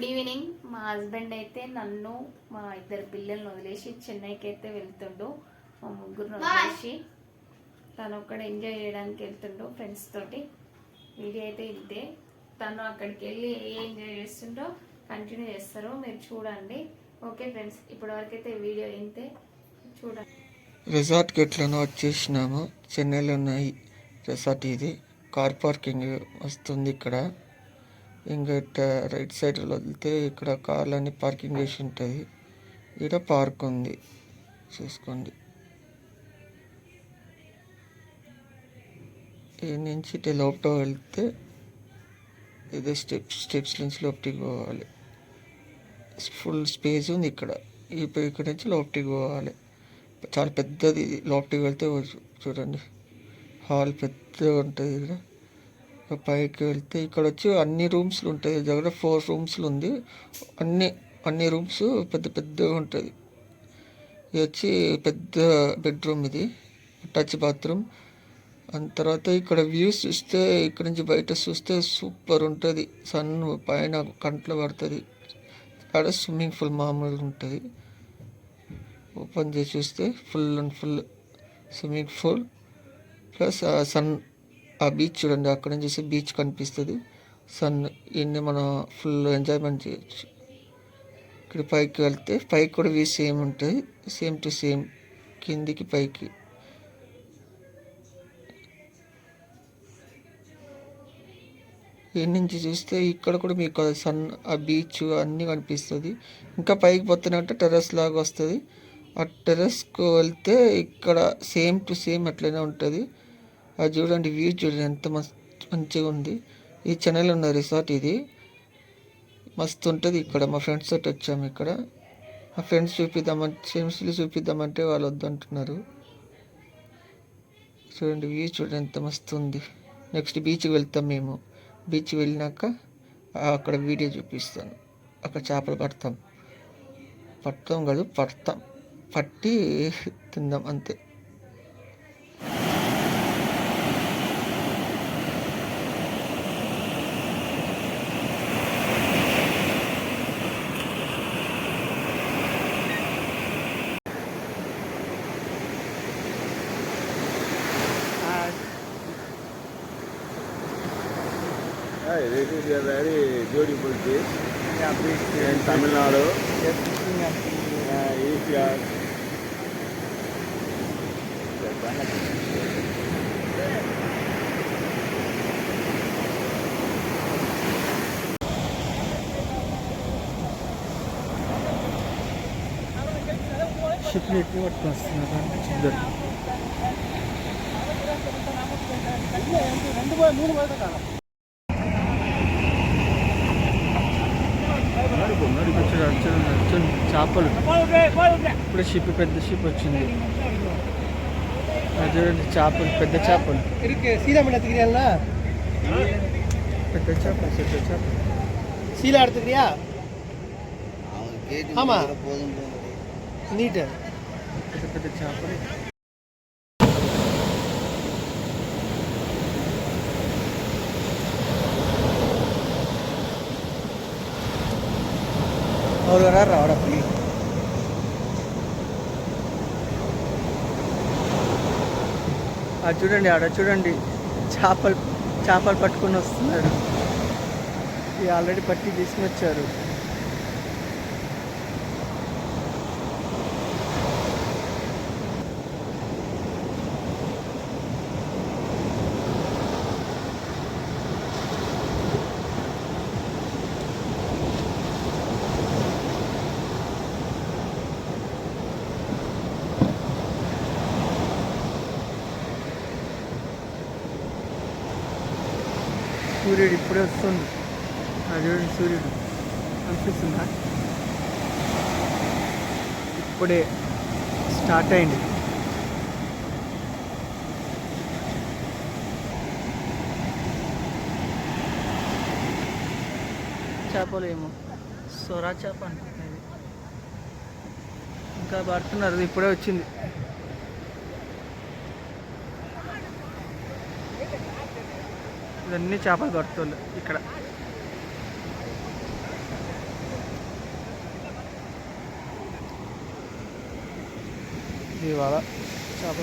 Good evening. మా husband అయితే నన్ను మా ఇద్దరు పిల్లల్ని వదిలేసి చెన్నైకి అయితే వెళ్తుండు. మా ముగ్గురు వదిలేసి తను ఒక్కడ ఎంజాయ్ చేయడానికి వెళ్తుండు ఫ్రెండ్స్ తోటి. వీడియో అయితే ఇంతే. తను అక్కడికి వెళ్ళి ఏ ఎంజాయ్ చేస్తుండో కంటిన్యూ చేస్తారు. మీరు చూడండి. ఓకే ఫ్రెండ్స్ ఇప్పటి వరకు అయితే వీడియో ఇంతే. చూడండి. రిసార్ట్కి ఎట్లనో వచ్చేసినాము చెన్నైలో ఉన్నాయి రిసార్ట్ ఇది. కార్ పార్కింగ్ వస్తుంది ఇక్కడ. ఇంకా ఇట్ట రైట్ సైడ్ వదిలితే ఇక్కడ కార్లన్నీ పార్కింగ్ చేసి ఉంటుంది ఇక్కడ పార్క్ ఉంది. చూసుకోండి. ఈ నుంచి ఇటు లోపల వెళ్తే ఇదే స్టెప్స్ స్టెప్స్ నుంచి లోపలికి పోవాలి. ఫుల్ స్పేస్ ఉంది ఇక్కడ. ఈ ఇక్కడ నుంచి లోపలికి పోవాలి. చాలా పెద్దది ఇది. లోపలికి వెళ్తే చూడండి. హాల్ పెద్దగా ఉంటుంది ఇక్కడ. పైకి వెళ్తే ఇక్కడ వచ్చి అన్ని రూమ్స్లు ఉంటాయి. దగ్గర ఫోర్ రూమ్స్లు ఉంది. అన్ని అన్ని రూమ్స్ పెద్ద పెద్దగా ఉంటుంది. ఇది వచ్చి పెద్ద బెడ్రూమ్ ఇది. Touch bathroom. అండ్ తర్వాత ఇక్కడ వ్యూస్ చూస్తే ఇక్కడ నుంచి బయట చూస్తే సూపర్ ఉంటుంది. సన్ పైన కంట్లో పడుతుంది. అక్కడ స్విమ్మింగ్ పూల్ మామూలుగా ఉంటుంది. ఓపెన్ చేసి చూస్తే full and full swimming pool. Plus ఆ సన్ ఆ బీచ్ చూడండి అక్కడ నుంచి చూస్తే బీచ్ కనిపిస్తుంది. సన్ ఇన్ని మనం ఫుల్ ఎంజాయ్మెంట్ చేయొచ్చు ఇక్కడ పైకి వెళ్తే పైకి కూడా వ్యూ సేమ్ ఉంటుంది. సేమ్ టు సేమ్ కిందికి పైకి. ఈ నుంచి చూస్తే ఇక్కడ కూడా మీకు సన్ ఆ బీచ్ అన్నీ కనిపిస్తుంది. ఇంకా పైకి పోతున్నట్టు టెర్రస్ లాగా వస్తుంది. ఆ టెర్రస్కు వెళ్తే ఇక్కడ సేమ్ టు సేమ్ అట్లనే ఉంటుంది. అది చూడండి వ్యూ చూడండి ఎంత మస్తు మంచిగా ఉంది. ఈ చెన్నైలో ఉన్న రిసార్ట్ ఇది. మస్తు ఉంటుంది ఇక్కడ. మా ఫ్రెండ్స్ తోటి వచ్చాము ఇక్కడ. మా ఫ్రెండ్స్ చూపిద్దామంటే ఫ్రెండ్స్లు చూపిద్దామంటే వాళ్ళు వద్దంటున్నారు. చూడండి వ్యూ చూడండి ఎంత మస్తు ఉంది. నెక్స్ట్ బీచ్కి వెళ్తాం మేము. బీచ్ వెళ్ళినాక అక్కడ వీడియో చూపిస్తాను. అక్కడ చేపలు పడతాం. పడతాం కాదు పడతాం. పట్టి తిందాం అంతే. Hi, this is a very beautiful beach in Tamil Nadu. Uh, if you are షిప్లు ఎట్టి పట్టుకొని వస్తున్నారు ఇద్దరు చూడండి, చేపలు ఇప్పుడు షిప్ పెద్ద షిప్ వచ్చింది అది చూడండి చేపలు పెద్ద చేపలు இருக்கு சீலா மீன் எடுத்துக்கிறியா పెద్ద చేప పెద్ద చేప சீலா எடுத்துக்கிறியா ஆமா நீட்டு పెద్ద పెద్ద నూరు గారు రావడం అది చూడండి ఆడ చూడండి. చేపలు చేపలు పట్టుకుని వస్తున్నారు. ఆల్రెడీ పట్టి తీసుకుని వచ్చారు సూర్యుడు ఇప్పుడే వస్తుంది. అది చూడండి సూర్యుడు అనిపిస్తుందా? ఇప్పుడే స్టార్ట్ అయింది. చేపలు ఏమో. సొరా చేప అనుకుంటున్నది ఇంకా పడుతున్నారు ఇప్పుడే వచ్చింది. ఇవన్నీ చేపలు దొరుకుతుంది ఇక్కడ. ఇవాళ